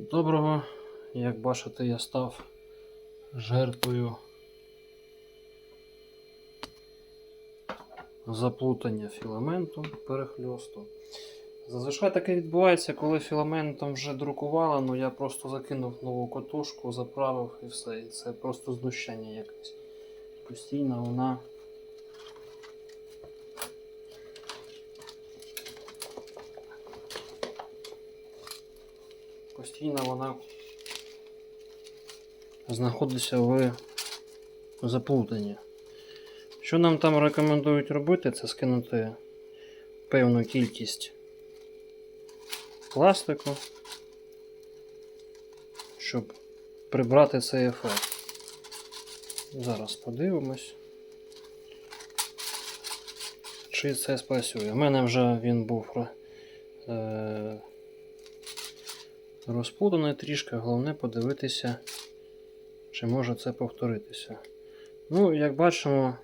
Доброго, як бачите, я став жертвою заплутання філаменту перехльосту. Зазвичай таке відбувається, коли філаментом вже друкували, ну я просто закинув нову катушку, заправив і все. І це просто знущання якесь. Постійно вона. Постійно вона знаходиться в заплутанні. Що нам там рекомендують робити, це скинути певну кількість пластику, щоб прибрати цей ефект. Зараз подивимось, чи це спрацює. У мене вже він був е, розплутаний трішки, головне подивитися, чи може це повторитися. Ну, як бачимо,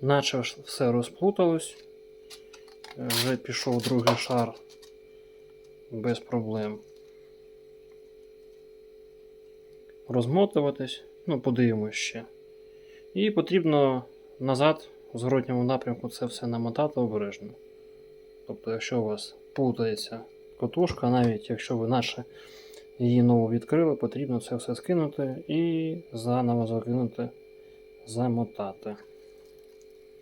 наче все розплуталось. Е, Вже пішов другий шар без проблем. Розмотуватись, ну, подивимось ще. І потрібно назад, в зворотньому напрямку, це все намотати обережно. Тобто, якщо у вас плутається котушка, навіть якщо ви наче її нову відкрили, потрібно це все скинути і заново закинути, замотати.